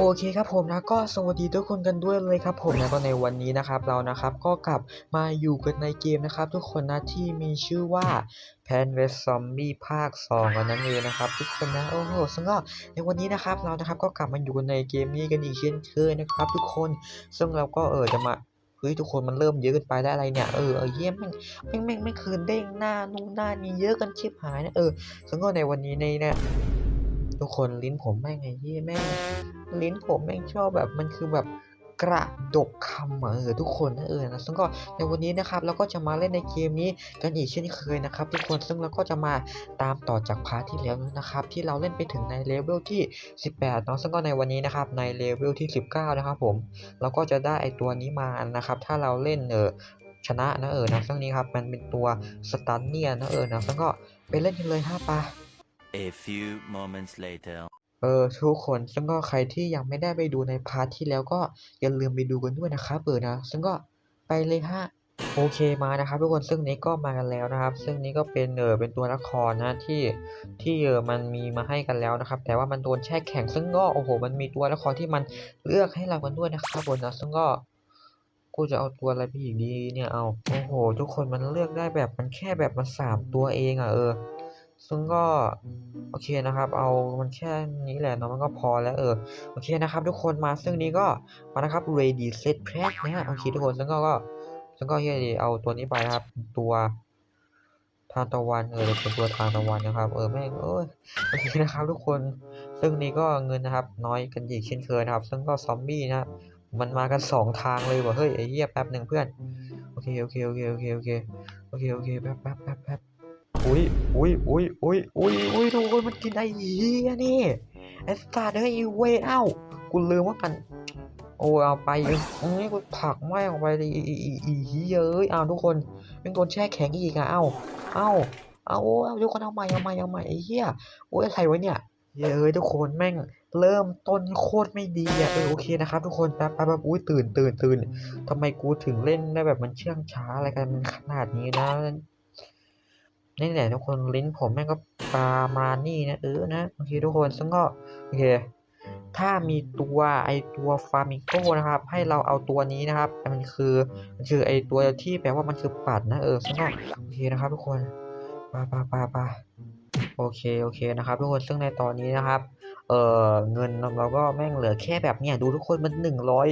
โอเคครับผมนะก็สวัสดีทุกคนกันด้วยเลยครับผมแล้วก็ในวันนี้นะครับเรานะครับก็กลับมาอยู่กันในเกมนะครับ ทุกคนนะที่มีชื่อว่า p a n v e s Zombie ภาค2กันนั่นเองนะครับ ทุกคนนะโอ้โหซึ่งก็ในวันนี้นะครับเรานะครับก็กลับมาอยู่กันในเกมนี้กันอีกเช่นเคยนะครับ ทุกคนซึ่งเราก็เออจะมาเฮ้ยทุกคนมันเริ่มเยอะเกินไปได้อะไรเนี่ยเออเออเยี่ยมแม่งแม่งแม่งไม่คืนเด้งหน้านู่นหน้านี่เยอะกันชิบหายนะเออซึ่งก็ในวันนี้ในเนี่ย ทุกคนลิ้นผมแม่งไงที่แม่งลิ้นผมแม่งชอบแบบมันคือแบบกระดกคำเออทุกคนนะเออนะซึ่งก็ในวันนี้นะครับเราก็จะมาเล่นในเกมนี้กันอีกเช่นเคยนะครับ ทุกคนซึ่งเราก็จะมาตามต่อจากพาร์ทที่แล้วนะครับ ที่เราเล่นไปถึงในเลเวลที่ 18เนาะซึ่งก็ในวันนี้นะครับในเลเวลที่ 19 นะครับผมเราก็จะได้ไอตัวนี้มานะครับ ถ้าเราเล่นเออชนะนะเออนะซึ่งนี้ครับมันเป็นตัวสตันเนียนะเออนะซึ่งก็ไปเล่นกันเลยฮะปะ A few moments later. เออทุกคนซึ่งก็ใครที่ยังไม่ได้ไปดูในพาร์ทที่แล้วก็อย่าลืมไปดูกันด้วยนะครับเออนะ ซึ่งก็ไปเลยฮะโอเคมานะครับทุกคนซึ่งนี้ก็มากันแล้วนะครับ ซึ่งนี้ก็เป็นเออเป็นตัวละครนะที่ที่เออมันมีมาให้กันแล้วนะครับ แต่ว่ามันโดนแช่แข็งซึ่งก็โอ้โห มันมีตัวละครที่มันเลือกให้เรากันด้วยนะครับบนนะซึ่งก็กูจะเอาตัวอะไรไปอีกดีเนี่ยเอาโอ้โห ทุกคนมันเลือกได้แบบมันแค่แบบมันสามตัวเองอะเออ ซึ่งก็โอเคนะครับ เอามันแค่นี้แหละเนาะมันก็พอแล้วเออโอเคนะครับ ทุกคนมาซึ่งนี้ก็มานะครับ ready set pack นะฮะโอเคทุกคนซึ่งก็ก็ซึ่งก็เฮียดีเอาตัวนี้ไปนะครับ ตัวทานตะวันเออเป็นตัวทานตะวันนะครับ เออแม่งเอ้ยโอเคนะครับ ทุกคนซึ่งนี้ก็เงินนะครับ น้อยกันอีกเช่นเคยนะครับ ซึ่งก็ซอมบี้นะมันมากันสองทางเลยว่ะเฮ้ยไอ้เหี้ยแป๊บหนึ่งเพื่อนโอเคโอเคโอเคโอเคโอเคโอเคโอเคแป๊บแป๊บแป๊บแป๊บ อุ้ยอุ้ยอุ้ยอุ้ยอุ้ยอุ้ยทุกคนมันกินไอ้เหี้ยนี่ไอ้สัตว์เอ้ยไอ้เวยเอ้ากูลืมว่ากัน โอ้เอาไปเอ้ยกูผักแม่งออกไปเลยอีอีอีอีเหี้ยเอ้ยเอาทุกคนเป็นโดนแช่แข็งอีกอะเอ้าเอ้าเอาเอาทุกคนเอาใหม่เอาใหม่เอาใหม่ไอ้เหี้ยโอ้ยอะไรวะเนี่ยเย้ยทุกคนแม่งเริ่มต้นโคตรไม่ดีอะเออโอเคนะครับทุกคนแป๊บแป๊บแป๊บอุ้ยตื่นตื่นตื่นทำไมกูถึงเล่นได้แบบมันเชื่องช้าอะไรกันมันขนาดนี้นะ นี่แหละทุกคนลิ้นผมแม่งก็ประมาณนี้นะเออนะโอเคทุกคนซึ่งก็โอเค ถ้ามีตัวไอตัวฟาร์มิงโก้นะครับ ให้เราเอาตัวนี้นะครับมันคือมันคือไอตัวที่แปลว่ามันคือปัดนะเออซึ่งก็โอเคนะครับทุกคนปาปาปาปาโอเคโอเคนะครับทุกคนซึ่งในตอนนี้นะครับ เออเงินเราก็แม่งเหลือแค่แบบเนี้ยดูทุกคนมันหนึ่งร้อย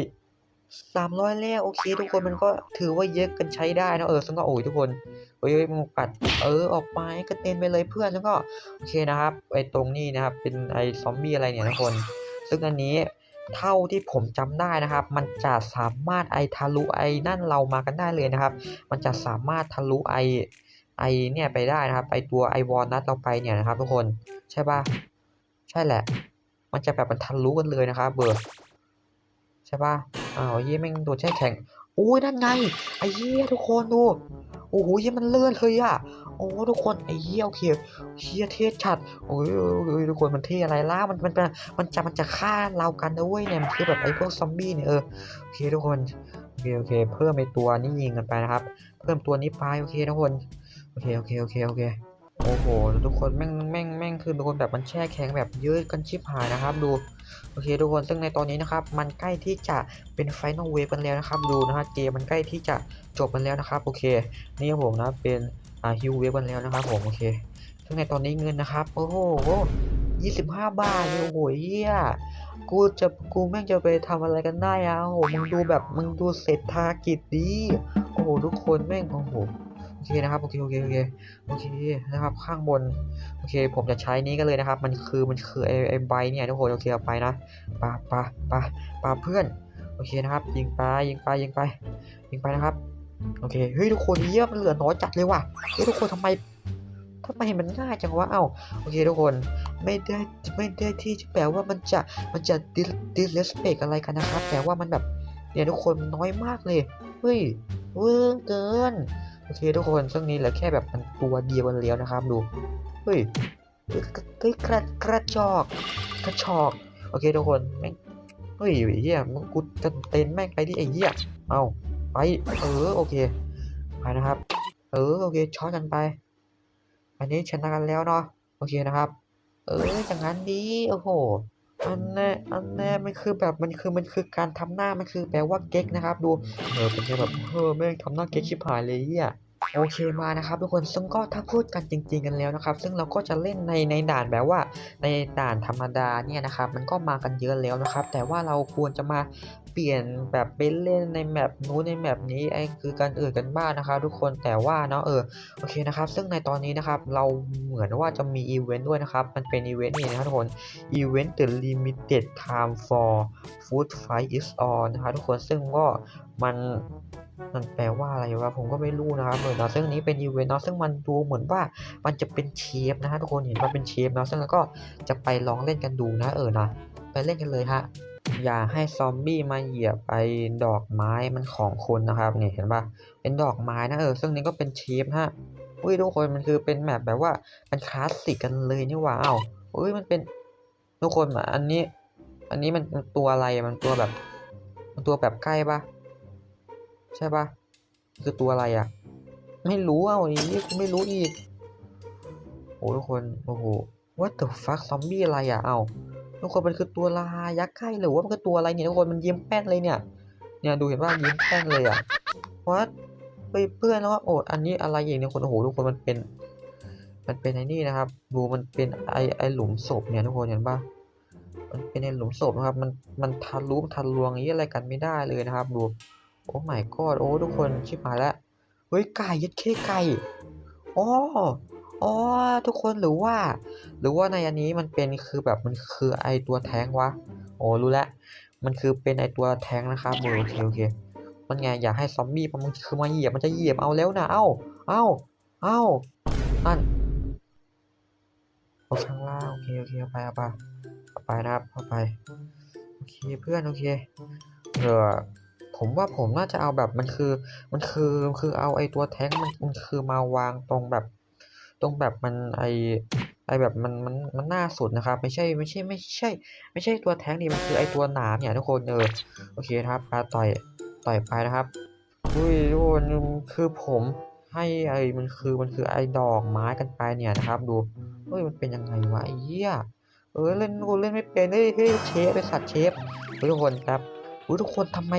สามร้อยแล้วโอเค ทุกคนมันก็ถือว่าเยอะกันใช้ได้นะเออซึ่งก็โอ้ยทุกคน ฮ้ยมึงปัด เออออกไปกระเด็นไปเลยเพื่อนแล้วก็โอเคนะครับไอ้ตรงนี้นะครับเป็นไอ้ซอมบี้อะไรเนี่ยทุกคน ซึ่งอันนี้เท่าที่ผมจำได้นะครับ มันจะสามารถไอทะลุไอ้นั่นเรามากันได้เลยนะครับ มันจะสามารถทะลุไอไอเนี่ยไปได้นะครับไอตัวไอวอลนัทเราไปเนี่ยนะครับ ทุกคนใช่ปะใช่แหละ มันจะแบบมันทะลุกันเลยนะครับ เบอร์ใช่ปะอ้าวเยี่ยแม่งโดนแช่แข็งโอ้ยนั่นไงไอ้เหี้ยทุกคนดู โอ้โหเหี้ยมันเลื่อนเลยอะ โอ้ทุกคนไอ้เหี้ยโอเคเหี้ยเทศชัดโอ้ยโอ้ยทุกคนมันเทอะไรล่ะมันมันมันมันจะมันจะฆ่าเรากันนะเว้ยเนี่ยมันคือแบบไอ้พวกซอมบี้เนี่ยเออโอเคทุกคนโอเคโอเค เพิ่มไอ้ตัวนี้ยิงกันไปนะครับ เพิ่มตัวนี้ไปโอเคทุกคนโอเคโอเคโอเคโอเคโอ้โหทุกคนแม่งแม่งแม่งคือโดนแบบมันแช่แข็งแบบเยอะกันชิบหายนะครับดู โอเคทุกคนซึ่งในตอนนี้นะครับมันใกล้ที่จะเป็นไฟนอลเวฟกันแล้วนะครับดูนะฮะเกมมันใกล้ที่จะจบกันแล้วนะครับโอเคนี่ผมนะเป็นอ่าฮิวเวฟกันแล้วนะครับผมโอเค ซึ่งในตอนนี้เงินนะครับโอ้โหยี่สิบห้าบาทเนี่ยโอ้โหเยี่ยกูจะกูแม่งจะไปทำอะไรกันได้อะโอ้โหมึงดูแบบมึงดูเศรษฐกิจดีโอ้โหทุกคนแม่งโอ้โห เคนะครับโอเคโอเคโอเคโอเคนะครับข้างบนโอเค ผมจะใช้นี้กันเลยนะครับ มันคือมันคือไอไอใบเนี่ยทุกคนโอเคเอาไปนะปาปาปาปาเพื่อนโอเคนะครับ ยิงไปยิงไปยิงไปยิงไปนะครับโอเคเฮ้ยทุกคนเยี่ยมันเหลือน้อยจัดเลยว่ะเฮ้ยทุกคนทำไมทำไมมันง่ายจังวะเอ้าโอเคทุกคนไม่ได้ไม่ได้ที่จะแปลว่ามันจะมันจะดิดิเลสเปกอะไรกันนะครับแต่ว่ามันแบบเนี่ยทุกคนน้อยมากเลยเฮ้ยเวอร์เกิน โอเคทุกคนซึ่งนี้เหลือแค่แบบมันตัวเดียวกันแล้วนะครับดูเฮ้ยเฮ้ยกระกระจอกกระชอกโอเคทุกคนแม่งเฮ้ยไอ้เหี้ยมึงกูจะเต้นแม่งไปที่ไอ้เหี้ยเอาไปเออโอเคไปนะครับ เออโอเคช็อตกันไป อันนี้ชนะกันแล้วเนาะโอเคนะครับ เอออย่างนั้นดีโอ้โห อันแน่อันแน่มันคือแบบมันคือมันคือการทำหน้ามันคือแปลว่าเก๊กนะครับ ดูเออเป็นแค่แบบเออแม่งทำหน้าเก๊กชิบหายเลยเฮีย โอเคมานะครับทุกคนซึ่งก็ถ้าพูดกันจริง ๆ กันแล้วนะครับ ซึ่งเราก็จะเล่นในในด่านแบบว่าในด่านธรรมดาเนี่ยนะครับมันก็มากันเยอะแล้วนะครับ แต่ว่าเราควรจะมาเปลี่ยนแบบไปเล่นในแมปนู้นในแมปนี้ไอ้คือการอื่นกันบ้างนะครับทุกคนแต่ว่าเนาะเออโอเคนะครับ ซึ่งในตอนนี้นะครับเราเหมือนว่าจะมีอีเวนต์ด้วยนะครับ มันเป็นอีเวนต์นี่นะครับทุกคนอีเวนต์ the limited time for food fight is on นะครับทุกคนซึ่งก็มัน มันแปลว่าอะไรวะผมก็ไม่รู้นะครับเหมือเนาะซึ่งนี้เป็นอีเวนต์เนาะซึ่งมันดูเหมือนว่ามันจะเป็นเชฟนะฮะทุกคนเห็นว่าเป็นเชฟเนาะซึ่งแล้วก็จะไปลองเล่นกันดูนะเออนะไปเล่นกันเลยฮะอย่าให้ซอมบี้มาเหยียบไอ้ดอกไม้มันของคนนะครับนี่เห็นปะเป็นดอกไม้นะเออซึ่งนี้ก็เป็นเชฟนะฮะอุ้ยทุกคนมันคือเป็นแมปแบบว่ามันคลาสสิกกันเลยนี่หว่าอ้าวอุ้ยมันเป็นทุกคนอันนี้ อันนี้มันตัวอะไรมันตัวแบบ มันตัวแบบใกล้ปะ ใช่ปะคือตัวอะไรอะ ไม่รู้เอะวันนี้กูไม่รู้อีกโอ้ทุกคน โอ้โห what the fuck ซอมบี้อะไรอะ เอ้าทุกคนมันคือตัวลายักษ์ไข่หรือว่ามันคือตัวอะไรเนี่ยทุกคนมันยิ้มแป้นเลยเนี่ย เนี่ยดูเห็นว่ายิ้มแป้นเลยอะ what เฮ้ยเพื่อนแล้วว่าโอ้อันนี้อะไรอย่างเนี่ยคนโอ้โหทุกคนมันเป็น มันเป็นไอ้นี่นะครับ ดูมันเป็นไอไอหลุมศพเนี่ยทุกคนเห็นปะมันเป็นไอหลุมศพนะครับ มันมันทะลุทะลวงอย่างนี้อะไรกันไม่ได้เลยนะครับดู โอ้ my god โอ้ทุกคนชิบหายแล้วเฮ้ยไก่ยัดเข้ไก่อ๋ออ๋อทุกคนหรือว่า หรือว่าในอันนี้มันเป็นคือแบบมันคือไอตัวแท้งวะโอ้รู้แล้วมันคือเป็นไอตัวแท้งนะครับโอเคโอเคมันไงอย่าให้ซอมบี้มันคือมาเหยียบมันจะเหยียบเอาแล้วนะเอ้าเอ้าเอ้าอันเอาข้างล่างโอเคโอเคเอาไปเอาไปเอาไปนะครับเอาไปโอเคเพื่อนโอเคเออ ผมว่าผมน่าจะเอาแบบมันคือ มันคือคือเอาไอตัวแท้งมันมันคือมาวางตรงแบบ ตรงแบบมันไอไอแบบมันมันมันหน้าสุดนะครับไม่ใช่ไม่ใช่ไม่ใช่ ไม่ใช่ตัวแท้งนี่มันคือไอตัวหนามเนี่ยทุกคนเออโอเคครับปาต่อยต่อยไปนะครับอุ้ยทุกคนคือผมให้ไอมันคือมันคือไอดอกไม้กันไปเนี่ยนะครับ ดูเฮ้ยมันเป็นยังไงวะไอ้เหี้ยเออเล่นกูเล่นไม่เป็นเฮ้ยเฮ้ยเชฟไอ้สัตว์เชฟทุกคนครับอุ้ยทุกคนทำไม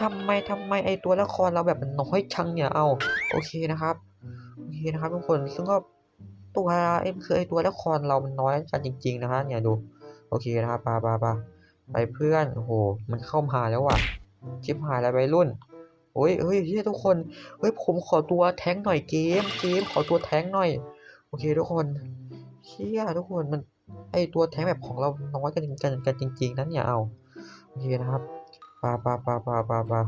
ทำไมทำไมไอตัวละครเราแบบมันน้อยชังเนี่ยเอาโอเคนะครับโอเคนะครับทุกคนซึ่งก็ตัวไอ้คือไอตัวละครเรามันน้อยกันจริง ๆ นะฮะเนี่ยดูโอเคนะครับปาปาปาไปเพื่อนโอ้โหมันเข้ามาแล้วว่ะชิบหายแล้ววัยรุ่นโอ้ยเฮ้ยเฮ้ยทุกคนเฮ้ยผมขอตัวแท้งหน่อยเกมเกมขอตัวแท้งหน่อยโอเคทุกคนเชี่ยทุกคนมันไอตัวแท้งแบบของเราน้อยกันกันกันจริง ๆนั้นเนี่ยเอาโอเคนะครับ ปาปาปาปาปาปา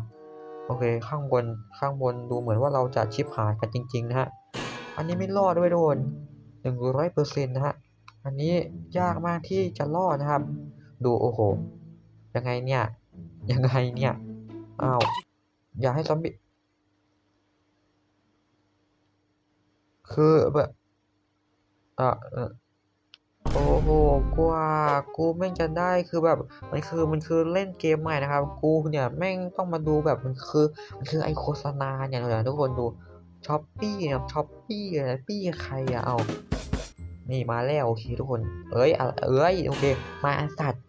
โอเค ข้างบน ข้างบนดูเหมือนว่าเราจะชิบหายกันจริง ๆ นะฮะ อันนี้ไม่รอดด้วยโดนหนึ่งร้อยเปอร์เซ็นต์นะฮะ อันนี้ยากมากที่จะรอดนะครับ ดูโอ้โห ยังไงเนี่ย ยังไงเนี่ย อ้าว อย่าให้ซอมบี้ คือแบบอะเออ โอ้โหกว่ากูแม่งจะได้คือแบบมันคือมันคือเล่นเกมใหม่นะครับ กูเนี่ยแม่งต้องมาดูแบบมันคือมันคือไอโฆษณาเนี่ยนะทุกคนดูช้อปปี้นะช้อปปี้อะไรปี้ใครอะเอา นี่มาแล้วโอเคทุกคน เอ้ยเอ้ยโอเค มาสัตว์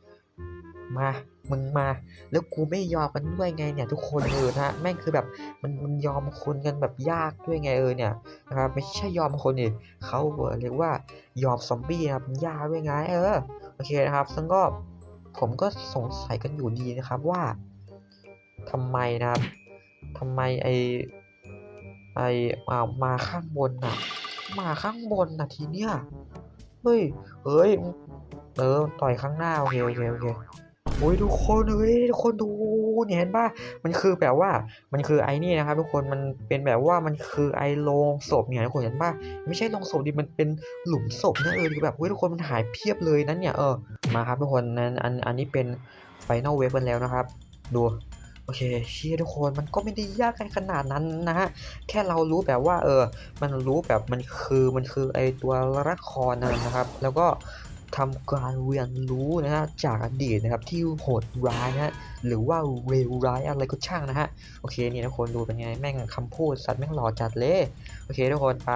มา มึงมา แล้วกูไม่ยอมกันด้วยไงเนี่ยทุกคนเออนะฮะแม่งคือแบบมันมันยอมคนกันแบบยากด้วยไงเออเนี่ยนะครับไม่ใช่ยอมคนนี่เขาเรียกว่ายอมซอมบี้นะครับยากด้วยไงเออโอเคนะครับซึ่งก็ผมก็สงสัยกันอยู่ดีนะครับว่าทำไมนะครับทำไมไอไออามาข้างบนน่ะ มาข้างบนน่ะทีเนี้ยเฮ้ยเฮ้ยเออต่อยข้างหน้าโอเคโอเคโอเค โอ้ยทุกคนเฮ้ยทุกคนดูเนี่ยเห็นป่ะมันคือแบบว่ามันคือไอ้นี่นะครับทุกคนมันเป็นแบบว่ามันคือไอ้โลงศพเนี่ยทุกคนเห็นป่ะไม่ใช่โลงศพดิมันเป็นหลุมศพนะเออคือแบบเฮ้ยทุกคนมันหายเพียบเลยนั้นเนี่ยเออมาครับทุกคนนั้นอันอันนี้เป็นไฟนอลเวฟกันแล้วนะครับ ดูโอเคเชียทุกคนมันก็ไม่ได้ยากกันขนาดนั้นนะฮะแค่เรารู้แบบว่าเออ มันรู้แบบมันคือมันคือไอตัวละครนั่นนะครับ แล้วก็ ทำการเรียนรู้นะฮะจากอดีตนะครับที่โหดร้ายนะฮะหรือว่าเลวร้ายอะไรก็ช่างนะฮะโอเคนี่ทุกคนดูเป็นไงแม่งคำพูดสัตว์แม่งหล่อจัดเลยโอเคทุกคนไป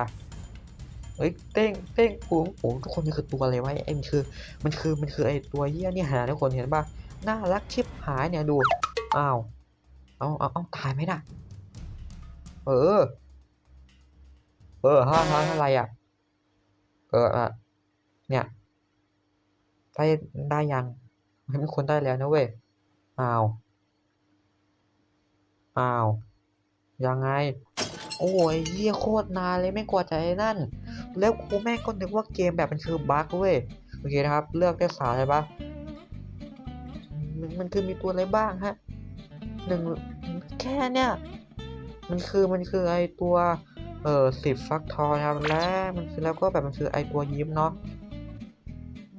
เอ้ยเต้งเต้งโอ้โหทุกคนมันคือตัวอะไรวะไอ้มันคือมันคือมันคือไอ้ตัวเหี้ยเนี่ยหาทุกคนเห็นปะน่ารักชิบหายเนี่ยดูอ้าวเอาเอาเอาตายไหมน่ะเออ เออห้าห้าอะไรอะ เอออะเนี่ย ได้ได้ยังมันไม่ควรได้แล้วนะเว้ยอ้าวอ้าวยังไง โอ้ยเยี่ยโคตรนานเลยไม่กว่าจนั่น แล้วกูแม่งก็นึกว่าเกมแบบมันคือบั๊กเว้ยโอเคนะครับ เลือกได้สามใช่ปะมันมันคือมีตัวอะไรบ้างฮะหนึ่งแค่เนี่ยมันคือมันคือไอตัวเอ่อสิบฟักทองนะครับและมันคือแล้วก็แบบมันคือไอตัวยิ้มเนาะ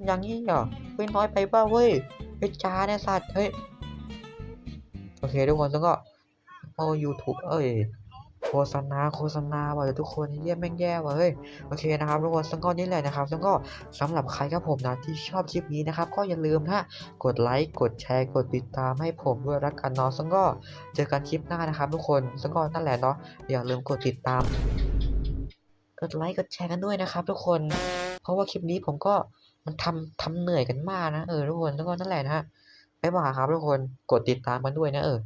อย่างนี้เหรอเฮ้ยน้อยไปเปล่าเว้ยไอจ้าเนี่ยสัตว์เฮ้ยโอเคทุกคนแล้วก็โอ้ยูทูบเอ้ยโฆษณาโฆษณาว่ะเดี๋ยวทุกคนเยี่ยแม่งแย่ว่ะเฮ้ยโอเคนะครับทุกคนซึ่งก็นี่แหละนะครับซึ่งก็สำหรับใครครับผมนะที่ชอบคลิปนี้นะครับก็อย่าลืมนะกดไลค์กดแชร์กดติดตามให้ผมด้วยรักกันเนาะซึ่งก็เจอกันคลิปหน้านะครับทุกคนซึ่งก็นั่นแหละเนาะอย่าลืมกดติดตาม กดไลค์กดแชร์กันด้วยนะครับทุกคน เพราะว่าคลิปนี้ผมก็ มันทำทำเหนื่อยกันมากนะเออทุกคนแล้วก็นั่นแหละนะฮะบ๊ายบายครับทุกคนกดติดตามกันด้วยนะเออ